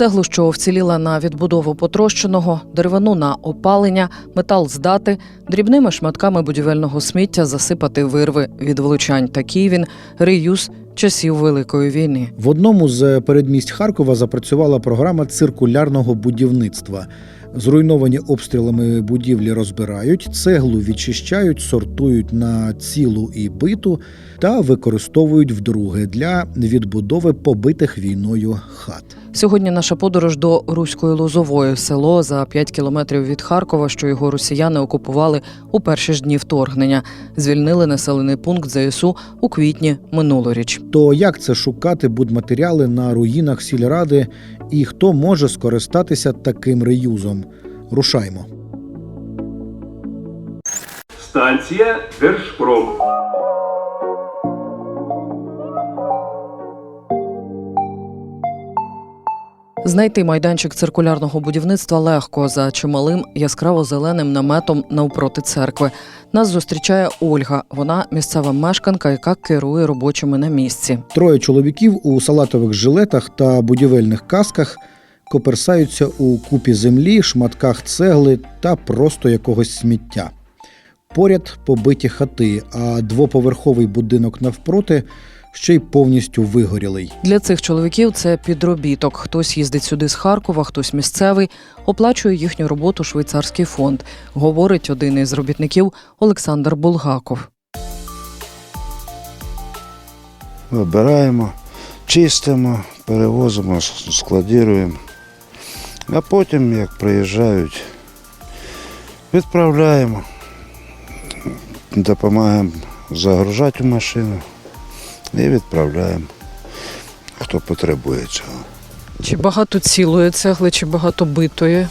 Цеглу, що вціліла на відбудову потрощеного, деревину на опалення, метал здати, дрібними шматками будівельного сміття засипати вирви від влучань. Такий він реюз часів Великої війни. В одному з передмість Харкова запрацювала програма циркулярного будівництва. Зруйновані обстрілами будівлі розбирають, цеглу відчищають, сортують на цілу і биту та використовують вдруге для відбудови побитих війною хат. Сьогодні наша подорож до Руської Лозової село за 5 кілометрів від Харкова, що його росіяни окупували у перші ж дні вторгнення. Звільнили населений пункт ЗСУ у квітні минулоріч. То як це шукати будматеріали на руїнах сільради і хто може скористатися таким реюзом? Рушаймо. Станція Держпром. Знайти майданчик циркулярного будівництва легко за чималим яскраво-зеленим наметом навпроти церкви. Нас зустрічає Ольга. Вона місцева мешканка, яка керує робочими на місці. Троє чоловіків у салатових жилетах та будівельних касках коперсаються у купі землі, шматках цегли та просто якогось сміття. Поряд побиті хати, а двоповерховий будинок навпроти ще й повністю вигорілий. Для цих чоловіків це підробіток. Хтось їздить сюди з Харкова, хтось місцевий, оплачує їхню роботу швейцарський фонд, говорить один із робітників Олександр Булгаков. Вибираємо, чистимо, перевозимо, складуємо. А потім, як приїжджають, відправляємо, допомагаємо загружати в машину і відправляємо, хто потребує цього. Чи багато цілої цегли, чи багато битої?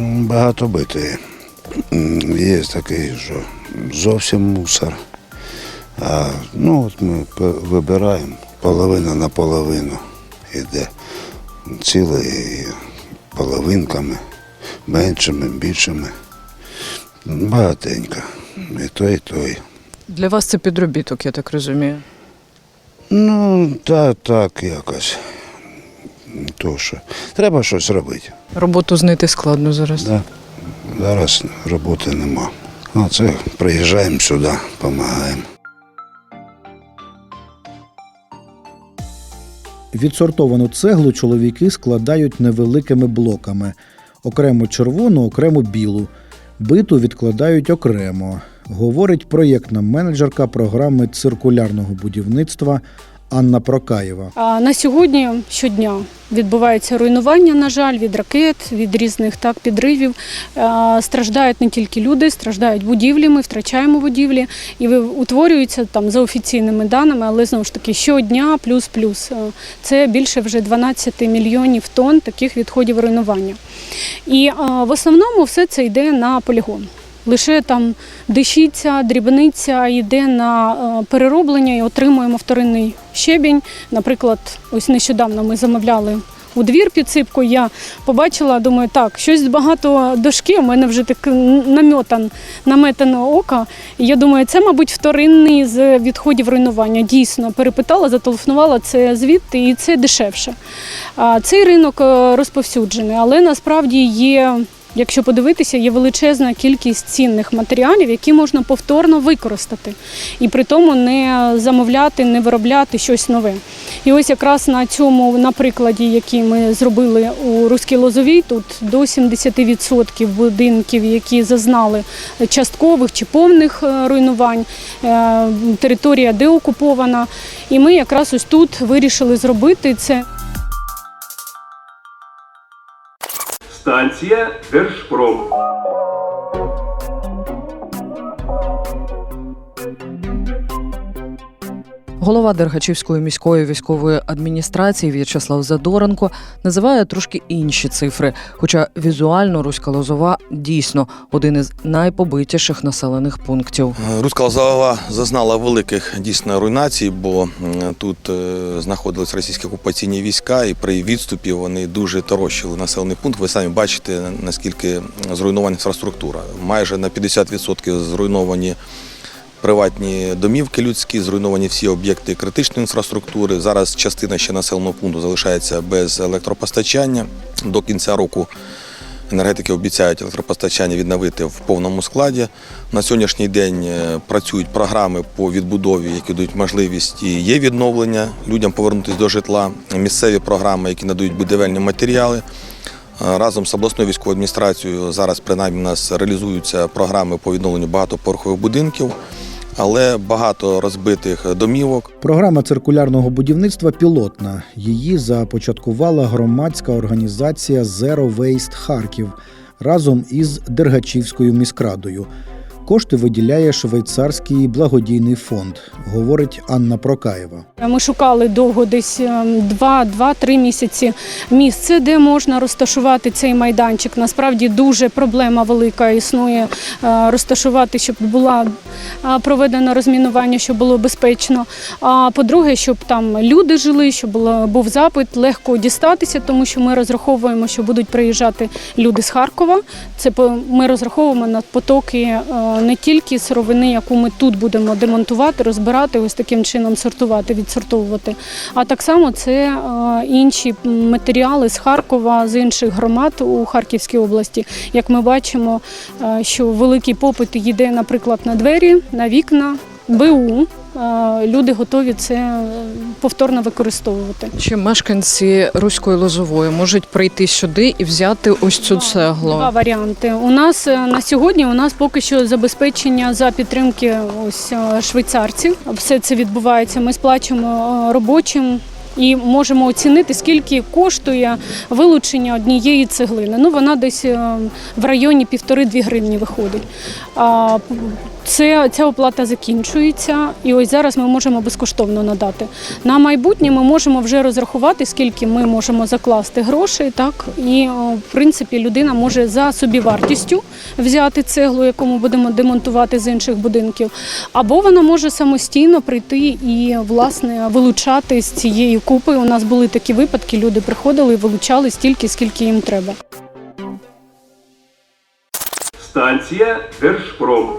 Багато битої. Є такий, що зовсім мусор. А, ну, от ми вибираємо половина на половину йде. Ціле і половинками, меншими, більшими. Багатенько. І той, і той. Для вас це підробіток, я так розумію. Ну, так, так, якось. То що. Треба щось робити. Роботу знайти складно зараз. Да. Зараз роботи нема. Ну, це приїжджаємо сюди, допомагаємо. Відсортовану цеглу чоловіки складають невеликими блоками: окремо червону, окремо білу. Биту відкладають окремо, говорить проєктна менеджерка програми циркулярного будівництва Анна Прокаєва. А На сьогодні щодня відбувається руйнування, на жаль, від ракет, від різних так підривів. Е, Страждають не тільки люди, страждають будівлі. Ми втрачаємо будівлі і утворюються там за офіційними даними, але знову ж таки щодня плюс-плюс. Е, Це більше вже 12 мільйонів тонн таких відходів руйнування. І е, в основному все це йде на полігон. Лише там дещиця, дрібниця йде на е, перероблення і отримуємо вторинний щебінь. Наприклад, ось нещодавно ми замовляли у двір підсипку. Я побачила, думаю, так, щось багато дошки. У мене вже так намітан, наметано око. І я думаю, це, мабуть, вторинний з відходів руйнування. Дійсно, перепитала, зателефонувала це звідти, і це дешевше. Цей ринок е, розповсюджений, але насправді є Якщо подивитися, є величезна кількість цінних матеріалів, які можна повторно використати, і при тому не замовляти, не виробляти щось нове. І ось якраз на цьому на прикладі, який ми зробили у Руській Лозовій, тут до 70% будинків, які зазнали часткових чи повних е, руйнувань, е, територія деокупована. І ми якраз ось тут вирішили зробити це. Станція Держпром. Голова Дергачівської міської військової адміністрації В'ячеслав Задоренко називає трошки інші цифри. Хоча візуально Руська Лозова дійсно один із найпобитіших населених пунктів. Руська Лозова зазнала великих дійсно руйнацій, бо тут е, знаходились російські окупаційні війська, і при відступі вони дуже торощили населений пункт. Ви самі бачите, наскільки зруйнована інфраструктура. Майже на 50% зруйновані приватні домівки людські, зруйновані всі об'єкти критичної інфраструктури. Зараз частина ще населеного пункту залишається без електропостачання. До кінця року енергетики обіцяють електропостачання відновити в повному складі. На сьогоднішній день е, працюють програми по відбудові, які дають можливість і є відновлення людям повернутися до житла. Місцеві програми, які надають будівельні матеріали. Е, Разом з обласною військовою адміністрацією зараз принаймні у нас реалізуються програми по відновленню багатоповерхових будинків, але багато розбитих домівок. Програма циркулярного будівництва пілотна. Її започаткувала громадська організація Zero Waste Харків разом із Дергачівською міськрадою. Кошти виділяє швейцарський благодійний фонд, говорить Анна Прокаєва. Ми шукали довго десь ем, 2-3 місяці місце, де можна розташувати цей майданчик. Насправді дуже проблема велика існує е, розташувати, щоб була е, проведено розмінування, щоб було безпечно. А по-друге, щоб там люди жили, щоб був запит, легко дістатися, тому що ми розраховуємо, що будуть приїжджати люди з Харкова. Це ми розраховуємо на потоки е, не тільки сировини, яку ми тут будемо демонтувати, розбирати, ось таким чином сортувати, відсортовувати. А так само це е, інші матеріали з Харкова, з інших громад у Харківській області. Як ми бачимо, е, що великий попит йде, наприклад, на двері, на вікна, БУ. Е, Люди готові це е, повторно використовувати. Чи мешканці Руської Лозової можуть прийти сюди і взяти ось цю цеглу? Два варіанти. У нас е, на сьогодні у нас поки що забезпечення за підтримки ось швейцарців. Все це відбувається. Ми сплачуємо робочим. І можемо оцінити, скільки коштує вилучення однієї цеглини. Ну, вона десь е, в районі півтори-дві гривні виходить. Це, ця оплата закінчується, і ось зараз ми можемо безкоштовно надати. На майбутнє ми можемо вже розрахувати, скільки ми можемо закласти грошей, так і в принципі людина може за собівартістю взяти цеглу, яку ми будемо демонтувати з інших будинків, або вона може самостійно прийти і власне вилучати з цієї купи. У нас були такі випадки, люди приходили і вилучали стільки, скільки їм треба. Станція Держпром.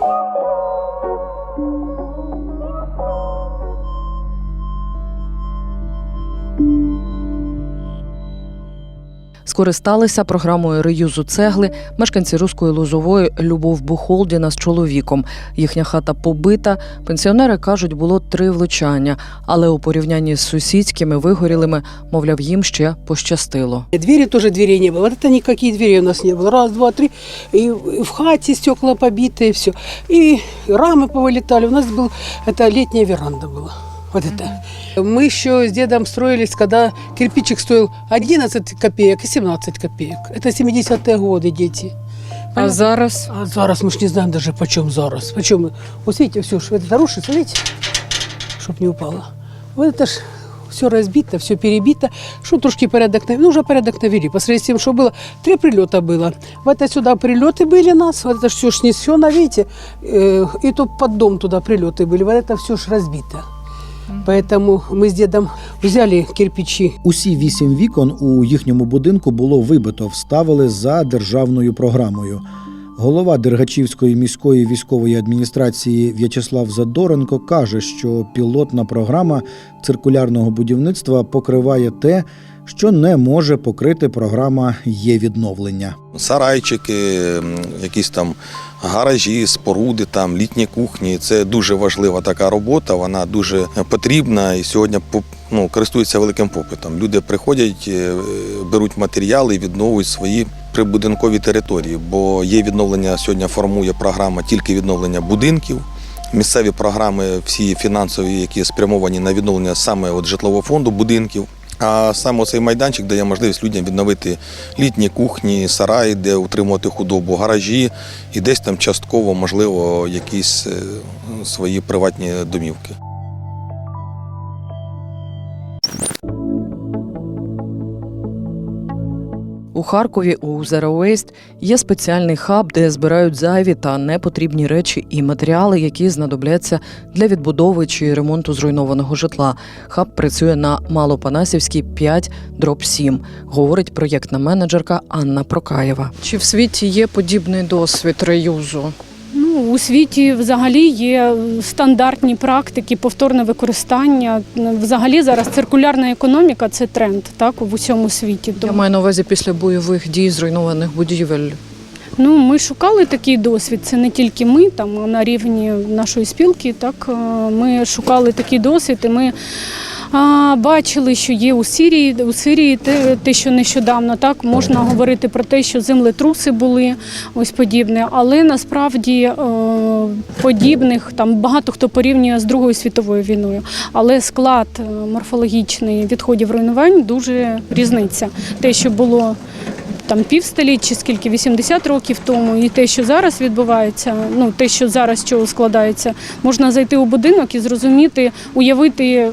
Скористалися програмою реюзу цегли мешканці Руської Лозової Любов Бухолдіна з чоловіком. Їхня хата побита. Пенсіонери кажуть, було три влучання, але у порівнянні з сусідськими вигорілими, мовляв, їм ще пощастило. Двери тоже дверей не было. Вот это никакие двери у нас не было. Раз, два, три. И в хате стекла побитые, все. И рамы повылетали. У нас был, это летняя веранда была. Вот это. Мы еще с дедом строились, когда кирпичик стоил 11 копеек и 17 копеек. Это 70-е годы, дети. А зараз А зараз мы ж не знаем даже почем зараз. Почем? Вот видите, все, что это рушится, видите? Чтоб не упало. Вот это ж все разбито, все перебито. Что трошки порядок навели? Ну, уже порядок навели. По сравнению с тем, что было, три прилета было. В это сюда прилеты были нас, вот это все ж снесено, видите? Э, и то под дом туда прилеты были. Вот это все ж разбито. Поэтому ми з дідом взяли кирпичі. Усі вісім вікон у їхньому будинку було вибито, вставили за державною програмою. Голова Дергачівської міської військової адміністрації В'ячеслав Задоренко каже, що пілотна програма циркулярного будівництва покриває те, що не може покрити програма є відновлення. Сарайчики, якісь там гаражі, споруди, там літні кухні. Це дуже важлива така робота. Вона дуже потрібна і сьогодні ну, користується великим попитом. Люди приходять, е, беруть матеріали і відновлюють свої прибудинкові території, бо є відновлення сьогодні. Формує програма тільки відновлення будинків. Місцеві програми, всі фінансові, які спрямовані на відновлення саме от житлового фонду будинків. А саме цей майданчик дає можливість людям відновити літні кухні, сараї, де утримувати худобу, гаражі і десь там частково, можливо, якісь е, свої приватні домівки. У Харкові у Zero Waste є спеціальний хаб, де збирають зайві та непотрібні речі і матеріали, які знадобляться для відбудови чи ремонту зруйнованого житла. Хаб працює на Малопанасівській 5 дроб 7, говорить проєктна менеджерка Анна Прокаєва. Чи в світі є подібний досвід реюзу? У світі взагалі є стандартні практики, повторне використання. Взагалі зараз циркулярна економіка це тренд так в усьому світі. Я маю на увазі після бойових дій зруйнованих будівель. Ну, ми шукали такий досвід. Це не тільки ми, там на рівні нашої спілки. Так е, ми шукали такий досвід, і ми бачили, що є у Сирії, у Сирії те, те, що нещодавно так можна говорити про те, що землетруси були ось подібне, але насправді е, подібних там багато хто порівнює з Другою світовою війною. Але склад е, морфологічний відходів руйнувань дуже різниця. Те, що було там півстоліть чи скільки 80 років тому, і те, що зараз відбувається, ну те, що зараз чого складається, можна зайти у будинок і зрозуміти, уявити,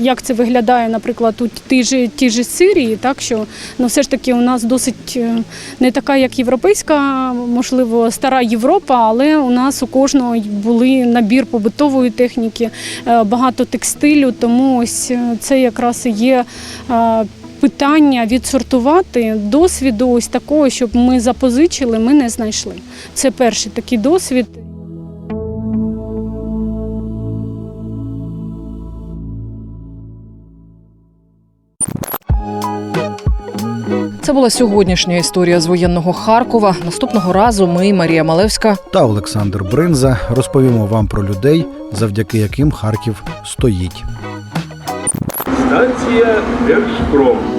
як це виглядає, наприклад, у тій же тій же Сирії, так що ну все ж таки у нас досить е, не така, як європейська, можливо, стара Європа, але у нас у кожного були набір побутової техніки, е, багато текстилю, тому ось е, це якраз і є. Питання відсортувати досвіду ось такого, щоб ми запозичили, ми не знайшли. Це перший такий досвід. Це була сьогоднішня історія з воєнного Харкова. Наступного разу ми, Марія Малевська, Та Олександр Бринза розповімо вам про людей, завдяки яким Харків стоїть. Станція Держпром.